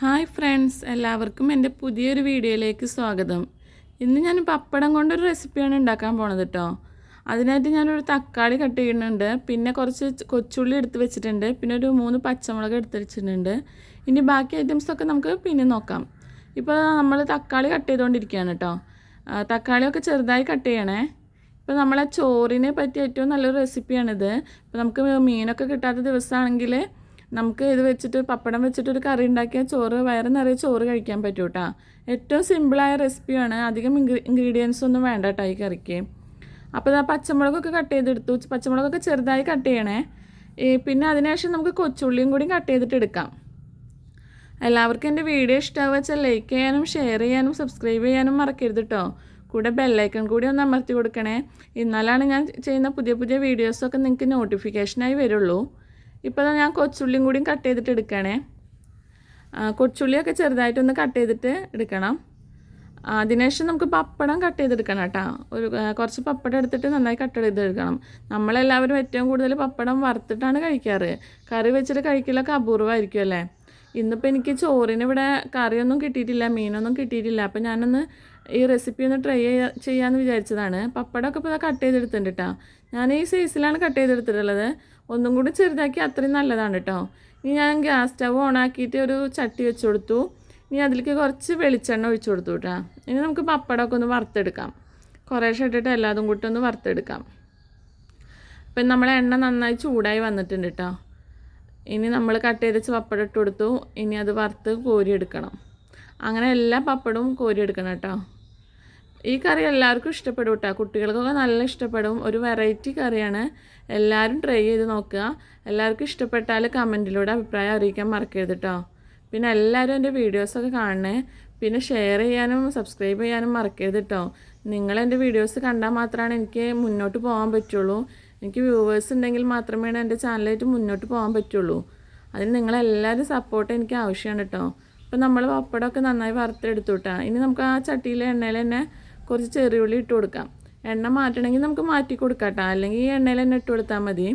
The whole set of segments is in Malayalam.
ഹായ് ഫ്രണ്ട്സ് എല്ലാവർക്കും എന്റെ പുതിയൊരു വീഡിയോയിലേക്ക് സ്വാഗതം. ഇന്ന് ഞാൻ പപ്പടം കൊണ്ടൊരു റെസിപ്പിയാണ് ഉണ്ടാക്കാൻ പോണത് കേട്ടോ അതിനായിട്ട് ഞാനൊരു തക്കാളി കട്ട് ചെയ്യുന്നുണ്ട്. പിന്നെ കുറച്ച് കൊച്ചുള്ളി എടുത്ത് വെച്ചിട്ടുണ്ട്. പിന്നെ ഒരു മൂന്ന് പച്ചമുളക് എടുത്ത് വെച്ചിട്ടുണ്ട്. ഇനി ബാക്കി ഐറ്റംസൊക്കെ നമുക്ക് പിന്നെ നോക്കാം. ഇപ്പോൾ നമ്മൾ തക്കാളി കട്ട് ചെയ്തുകൊണ്ടിരിക്കുകയാണ് കേട്ടോ തക്കാളിയൊക്കെ ചെറുതായി കട്ട് ചെയ്യണേ. ഇപ്പോൾ നമ്മളെ ചോറിനെ പറ്റി ഏറ്റവും നല്ലൊരു റെസിപ്പിയാണിത്. ഇപ്പോൾ നമുക്ക് മീനൊക്കെ കിട്ടാത്ത ദിവസമാണെങ്കിൽ നമുക്ക് ഇത് വെച്ചിട്ട് പപ്പടം വെച്ചിട്ട് ഒരു കറി ഉണ്ടാക്കിയാൽ ചോറ് വയറ് നിറയെ ചോറ് കഴിക്കാൻ പറ്റും കേട്ടോ ഏറ്റവും സിമ്പിളായ റെസിപ്പിയാണ് അധികം ഇൻഗ്രീഡിയൻസ് ഒന്നും വേണ്ട കേട്ടോ ഈ കറിക്ക്. അപ്പോൾ ഇതാ പച്ചമുളകൊക്കെ കട്ട് ചെയ്തെടുത്തു. പച്ചമുളകൊക്കെ ചെറുതായി കട്ട് ചെയ്യണേ. പിന്നെ അതിനുശേഷം നമുക്ക് കൊച്ചുള്ളിയും കൂടി കട്ട് ചെയ്തിട്ട് എടുക്കാം. എല്ലാവർക്കും എന്റെ വീഡിയോ ഇഷ്ടമാവുക വെച്ചാൽ ലൈക്ക് ചെയ്യാനും ഷെയർ ചെയ്യാനും സബ്സ്ക്രൈബ് ചെയ്യാനും മറക്കരുത് കേട്ടോ കൂടെ ബെല്ലൈക്കൺ കൂടി ഒന്ന് അമർത്തി കൊടുക്കണേ. എന്നാലാണ് ഞാൻ ചെയ്യുന്ന പുതിയ പുതിയ വീഡിയോസൊക്കെ നിങ്ങൾക്ക് നോട്ടിഫിക്കേഷനായി വരുള്ളൂ. ഇപ്പോൾ ഞാൻ കൊച്ചുള്ളിയും കൂടിയും കട്ട് ചെയ്തിട്ട് എടുക്കണേ. കൊച്ചുള്ളിയൊക്കെ ചെറുതായിട്ടൊന്ന് കട്ട് ചെയ്തിട്ട് എടുക്കണം. അതിനുശേഷം നമുക്ക് പപ്പടം കട്ട് ചെയ്തെടുക്കണം കേട്ടോ. ഒരു കുറച്ച് പപ്പടം എടുത്തിട്ട് നന്നായി കട്ട് ചെയ്തെടുക്കണം നമ്മളെല്ലാവരും ഏറ്റവും കൂടുതൽ പപ്പടം വറുത്തിട്ടാണ് കഴിക്കാറ്. കറി വെച്ചിട്ട് കഴിക്കലൊക്കെ അപൂർവമായിരിക്കും അല്ലേ? ഇന്നിപ്പോൾ എനിക്ക് ചോറിന് ഇവിടെ കറിയൊന്നും കിട്ടിയിട്ടില്ല മീനൊന്നും കിട്ടിയിട്ടില്ല. അപ്പോൾ ഞാനൊന്ന് ഈ റെസിപ്പി ഒന്ന് ട്രൈ ചെയ്യാ ചെയ്യാമെന്ന് വിചാരിച്ചതാണ്. പപ്പടമൊക്കെ ഇപ്പോൾ കട്ട് ചെയ്തെടുത്തിട്ടുണ്ട് കേട്ടോ ഞാൻ ഈ സൈസിലാണ് കട്ട് ചെയ്തെടുത്തിട്ടുള്ളത്. ഒന്നും കൂടി ചെറുതാക്കി അത്രയും നല്ലതാണ് കേട്ടോ ഇനി ഞാൻ ഗ്യാസ് സ്റ്റവ് ഓണാക്കിയിട്ട് ഒരു ചട്ടി വെച്ച് കൊടുത്തു. ഇനി അതിലേക്ക് കുറച്ച് വെളിച്ചെണ്ണ ഒഴിച്ചു കൊടുത്തു കേട്ടോ ഇനി നമുക്ക് പപ്പടമൊക്കെ ഒന്ന് വറുത്തെടുക്കാം. കുറേശ്ശെ ഇട്ടിട്ട് എല്ലാതും കൂട്ടി ഒന്ന് വറുത്തെടുക്കാം. ഇപ്പം നമ്മളെ എണ്ണ നന്നായി ചൂടായി വന്നിട്ടുണ്ട് കേട്ടോ ഇനി നമ്മൾ കട്ട് ചെയ്ത് പപ്പടം ഇട്ട് കൊടുത്തു. ഇനി അത് വറുത്ത് കോരിയെടുക്കണം. അങ്ങനെ എല്ലാ പപ്പടവും കോരിയെടുക്കണം കേട്ടോ ഈ കറി എല്ലാവർക്കും ഇഷ്ടപ്പെടും കേട്ടോ. കുട്ടികൾക്കൊക്കെ നല്ല ഇഷ്ടപ്പെടും. ഒരു വെറൈറ്റി കറിയാണ്. എല്ലാവരും ട്രൈ ചെയ്ത് നോക്കുക. എല്ലാവർക്കും ഇഷ്ടപ്പെട്ടാൽ കമന്റിലൂടെ അഭിപ്രായം അറിയിക്കാൻ മറക്കരുത് കേട്ടോ. പിന്നെ എല്ലാവരും എന്റെ വീഡിയോസൊക്കെ കാണണേ. പിന്നെ ഷെയർ ചെയ്യാനും സബ്സ്ക്രൈബ് ചെയ്യാനും മറക്കരുത് കേട്ടോ. നിങ്ങൾ എന്റെ വീഡിയോസ് കണ്ടാൽ മാത്രമാണ് എനിക്ക് മുന്നോട്ട് പോകാൻ പറ്റുള്ളൂ. എനിക്ക് വ്യൂവേഴ്സ് ഉണ്ടെങ്കിൽ മാത്രമേ എന്റെ ചാനലായിട്ട് മുന്നോട്ട് പോകാൻ പറ്റുള്ളൂ. അതിന് നിങ്ങളെല്ലാവരും സപ്പോർട്ട് എനിക്ക് ആവശ്യമാണ് കേട്ടോ. അപ്പോൾ നമ്മൾ പപ്പടമൊക്കെ നന്നായി വറുത്തെടുത്തു കേട്ടോ. ഇനി നമുക്ക് ആ ചട്ടിയിലെ എണ്ണയിൽ തന്നെ കുറച്ച് ചെറിയുള്ളി ഇട്ട് കൊടുക്കാം. എണ്ണ മാറ്റണമെങ്കിൽ നമുക്ക് മാറ്റി കൊടുക്കാം കേട്ടോ അല്ലെങ്കിൽ ഈ എണ്ണയിൽ തന്നെ ഇട്ട് കൊടുത്താൽ മതി.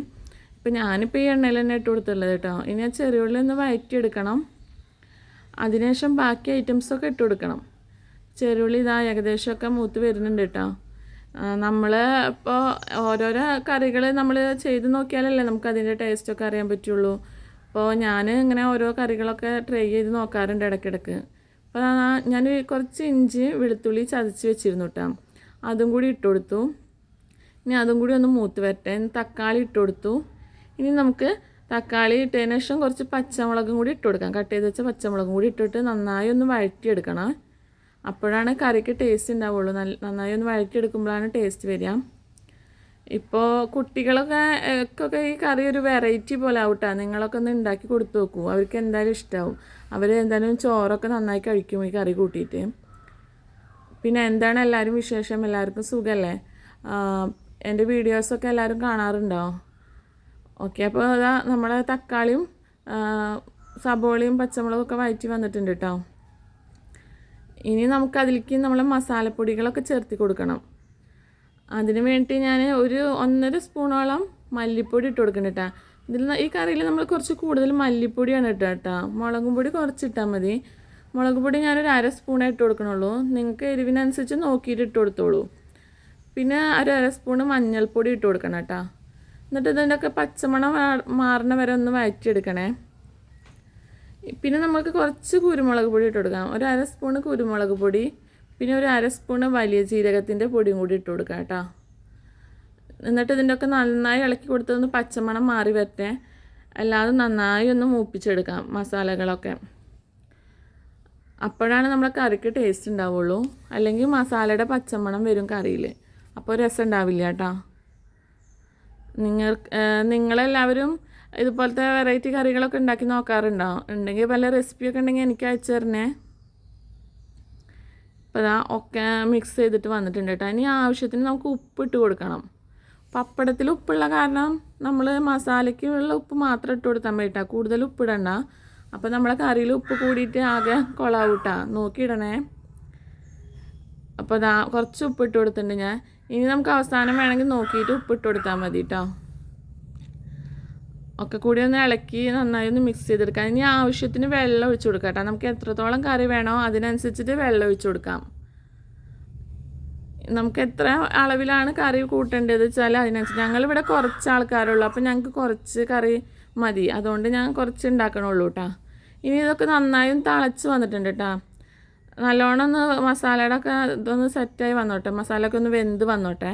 ഇപ്പം ഞാനിപ്പോൾ ഈ എണ്ണയിൽ തന്നെ ഇട്ട് കൊടുത്തുള്ളത് കേട്ടോ. ഇനി ആ ചെറിയുള്ളി ഒന്ന് വഴറ്റിയെടുക്കണം അതിനുശേഷം ബാക്കി ഐറ്റംസൊക്കെ ഇട്ട് കൊടുക്കണം. ചെറുള്ളി ഇതാ ഏകദേശമൊക്കെ മൂത്ത് വരുന്നുണ്ട് കേട്ടോ. നമ്മൾ ഇപ്പോൾ ഓരോരോ കറികൾ നമ്മൾ ചെയ്ത് നോക്കിയാലല്ലേ നമുക്ക് അതിന്റെ ടേസ്റ്റൊക്കെ അറിയാൻ പറ്റുള്ളൂ. അപ്പോൾ ഞാൻ ഇങ്ങനെ ഓരോ കറികളൊക്കെ ട്രൈ ചെയ്ത് നോക്കാറുണ്ട് ഇടയ്ക്കിടയ്ക്ക്. അപ്പോൾ ഞാൻ കുറച്ച് ഇഞ്ചി വെളുത്തുള്ളി ചതച്ച് വെച്ചിരുന്നു കേട്ടോ അതും കൂടി ഇട്ട് കൊടുത്തു. ഇനി അതും കൂടി ഒന്ന് മൂത്ത് വരട്ടെ. തക്കാളി ഇട്ട് കൊടുത്തു. ഇനി നമുക്ക് തക്കാളി ഇട്ടതിന് ശേഷം കുറച്ച് പച്ചമുളകും കൂടി ഇട്ട് കൊടുക്കാം. കട്ട് ചെയ്ത് വെച്ച പച്ചമുളകും കൂടി ഇട്ടിട്ട് നന്നായി ഒന്ന് വഴറ്റിയെടുക്കണം. അപ്പോഴാണ് കറിക്ക് ടേസ്റ്റ് ഉണ്ടാവുള്ളൂ. നല്ല നന്നായി ഒന്ന് വഴറ്റിയെടുക്കുമ്പോഴാണ് ടേസ്റ്റ് വരിക. ഇപ്പോൾ കുട്ടികളൊക്കെ ഒക്കെ ഈ കറി ഒരു വെറൈറ്റി പോലെ ആവട്ടെ. നിങ്ങളൊക്കെ ഒന്ന് ഉണ്ടാക്കി കൊടുത്തു നോക്കൂ. അവർക്ക് എന്തായാലും ഇഷ്ടമാവും അവർ എന്തായാലും ചോറൊക്കെ നന്നായി കഴിക്കും ഈ കറി കൂട്ടിയിട്ട്. പിന്നെ എന്താണ് എല്ലാവരും വിശേഷം? എല്ലാവർക്കും സുഖമല്ലേ എന്റെ വീഡിയോസൊക്കെ എല്ലാവരും കാണാറുണ്ടോ? ഓക്കെ അപ്പോൾ അതാ നമ്മളെ തക്കാളിയും സബോളിയും സബോളയും പച്ചമുളകും ഒക്കെ വഴറ്റി വന്നിട്ടുണ്ട് കേട്ടോ ഇനി നമുക്കതിലേക്ക് നമ്മൾ മസാലപ്പൊടികളൊക്കെ ചേർത്തി കൊടുക്കണം. അതിന് വേണ്ടി ഞാൻ ഒരു ഒന്നര സ്പൂണോളം മല്ലിപ്പൊടി ഇട്ട് കൊടുക്കുന്നുണ്ട് കേട്ടോ ഇതിൽ ഈ കറിയിൽ നമ്മൾ കുറച്ച് കൂടുതൽ മല്ലിപ്പൊടിയാണ് ഇട്ടുക കേട്ടോ. മുളകും പൊടി കുറച്ചിട്ടാൽ മതി. മുളക് പൊടി ഞാനൊരു അര സ്പൂണേ ഇട്ട് കൊടുക്കണുള്ളൂ. നിങ്ങൾക്ക് എരിവിനനുസരിച്ച് നോക്കിയിട്ട് ഇട്ട് കൊടുത്തോളൂ. പിന്നെ ഒരു അര സ്പൂണ് മഞ്ഞൾപ്പൊടി ഇട്ട് കൊടുക്കണം കേട്ടോ. എന്നിട്ട് ഇതിന്റെ ഒക്കെ പച്ചമണം മാറണ വരെ ഒന്ന് വഴറ്റിയെടുക്കണേ. പിന്നെ നമുക്ക് കുറച്ച് കുരുമുളക് പൊടി ഇട്ട് കൊടുക്കാം. ഒരു അര സ്പൂണ് കുരുമുളക് പൊടി പിന്നെ ഒരു അര സ്പൂണ് വലിയ ജീരകത്തിന്റെ പൊടിയും കൂടി ഇട്ട് കൊടുക്കാം കേട്ടോ. എന്നിട്ട് ഇതിന്റെ ഒക്കെ നന്നായി ഇളക്കി കൊടുത്തൊന്ന് പച്ചമണം മാറി വരട്ടെ. അല്ലാതെ നന്നായി ഒന്ന് മൂപ്പിച്ചെടുക്കാം മസാലകളൊക്കെ. അപ്പോഴാണ് നമ്മൾ കറിക്ക് ടേസ്റ്റ് ഉണ്ടാവുള്ളൂ. അല്ലെങ്കിൽ മസാലയുടെ പച്ചമണം വരും കറിയിൽ. അപ്പോൾ രസം ഉണ്ടാവില്ല കേട്ടോ. നിങ്ങൾ നിങ്ങളെല്ലാവരും ഇതുപോലത്തെ വെറൈറ്റി കറികളൊക്കെ ഉണ്ടാക്കി നോക്കാറുണ്ടോ? ഉണ്ടെങ്കിൽ പല റെസിപ്പിയൊക്കെ ഉണ്ടെങ്കിൽ എനിക്ക് അയച്ചു തരണേ. അപ്പോൾ ഇതാ ഒക്കെ മിക്സ് ചെയ്തിട്ട് വന്നിട്ടുണ്ട് കേട്ടോ. ഇനി ആവശ്യത്തിന് നമുക്ക് ഉപ്പ് ഇട്ട് കൊടുക്കണം. പപ്പടത്തിൽ ഉപ്പുള്ള കാരണം നമ്മൾ മസാലയ്ക്ക് ഉള്ള ഉപ്പ് മാത്രം ഇട്ട് കൊടുത്താൽ മതി കേട്ടോ. കൂടുതൽ ഉപ്പിടണ്ട. അപ്പോൾ നമ്മളെ കറിയിൽ ഉപ്പ് കൂടിയിട്ട് ആകെ കൊളാവൂട്ടാ നോക്കിയിടണേ. അപ്പോൾ ഇതാ കുറച്ച് ഉപ്പ് ഇട്ട് കൊടുത്തിട്ടുണ്ട് ഞാൻ. ഇനി നമുക്ക് അവസാനം വേണമെങ്കിൽ നോക്കിയിട്ട് ഉപ്പ് ഇട്ട് കൊടുത്താൽ മതി കേട്ടോ. ഒക്കെ കൂടി ഒന്ന് ഇളക്കി നന്നായി ഒന്ന് മിക്സ് ചെയ്തെടുക്കാം. ഇനി ആവശ്യത്തിന് വെള്ളം ഒഴിച്ചു കൊടുക്കാം കേട്ടോ. നമുക്ക് എത്രത്തോളം കറി വേണോ അതിനനുസരിച്ചിട്ട് വെള്ളം ഒഴിച്ചു കൊടുക്കാം. നമുക്ക് എത്ര അളവിലാണ് കറി കൂട്ടേണ്ടത് വെച്ചാൽ അതിനനുസരിച്ച്. ഞങ്ങളിവിടെ കുറച്ച് ആൾക്കാരുള്ളൂ. അപ്പോൾ ഞങ്ങൾക്ക് കുറച്ച് കറി മതി. അതുകൊണ്ട് ഞാൻ കുറച്ച് ഉണ്ടാക്കണുള്ളൂ കേട്ടോ ഇനി ഇതൊക്കെ നന്നായി തിളച്ച് വന്നിട്ടുണ്ട് കേട്ടോ നല്ലോണം ഒന്ന് മസാലയുടെ ഒക്കെ ഇതൊന്ന് സെറ്റായി വന്നോട്ടെ. മസാല ഒക്കെ ഒന്ന് വെന്ത് വന്നോട്ടെ.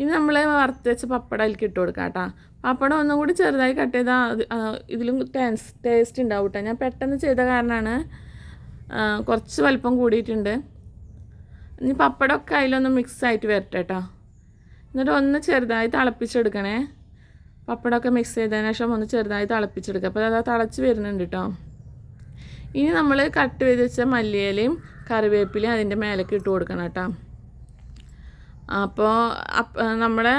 ഇനി നമ്മൾ വറുത്ത് വെച്ച പപ്പടം അതിലേക്ക് ഇട്ട് കൊടുക്കാം കേട്ടോ. പപ്പടം ഒന്നും കൂടി ചെറുതായി കട്ട് ചെയ്താൽ ഇതിലും ടേസ്റ്റ് ടേസ്റ്റ് ഉണ്ടാവും കേട്ടോ ഞാൻ പെട്ടെന്ന് ചെയ്ത കാരണമാണ് കുറച്ച് വലിപ്പം കൂടിയിട്ടുണ്ട്. ഇനി പപ്പടമൊക്കെ അതിലൊന്ന് മിക്സ് ആയിട്ട് വരട്ടെ കേട്ടോ എന്നിട്ട് ഒന്ന് ചെറുതായി തിളപ്പിച്ചെടുക്കണേ. പപ്പടമൊക്കെ മിക്സ് ചെയ്തതിന് ശേഷം ഒന്ന് ചെറുതായി തിളപ്പിച്ചെടുക്കുക. അപ്പോൾ അത് തിളച്ച് വരുന്നുണ്ട് കേട്ടോ ഇനി നമ്മൾ കട്ട് ചെയ്ത് വെച്ച മല്ലിയിലയും കറിവേപ്പിലയും അതിന്റെ മേലേക്ക് ഇട്ട് കൊടുക്കണം കേട്ടോ അപ്പോൾ അപ്പ നമ്മുടെ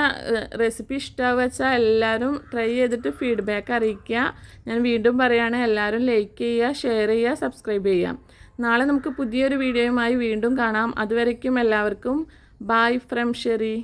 റെസിപ്പി ഇഷ്ടമാവുക വെച്ചാൽ എല്ലാവരും ട്രൈ ചെയ്തിട്ട് ഫീഡ്ബാക്ക് അറിയിക്കുക. ഞാൻ വീണ്ടും പറയുകയാണ് എല്ലാവരും ലൈക്ക് ചെയ്യുക ഷെയർ ചെയ്യുക സബ്സ്ക്രൈബ് ചെയ്യുക. നാളെ നമുക്ക് പുതിയൊരു വീഡിയോയുമായി വീണ്ടും കാണാം. അതുവരയ്ക്കും എല്ലാവർക്കും ബായ് ഫ്രം ഷെറി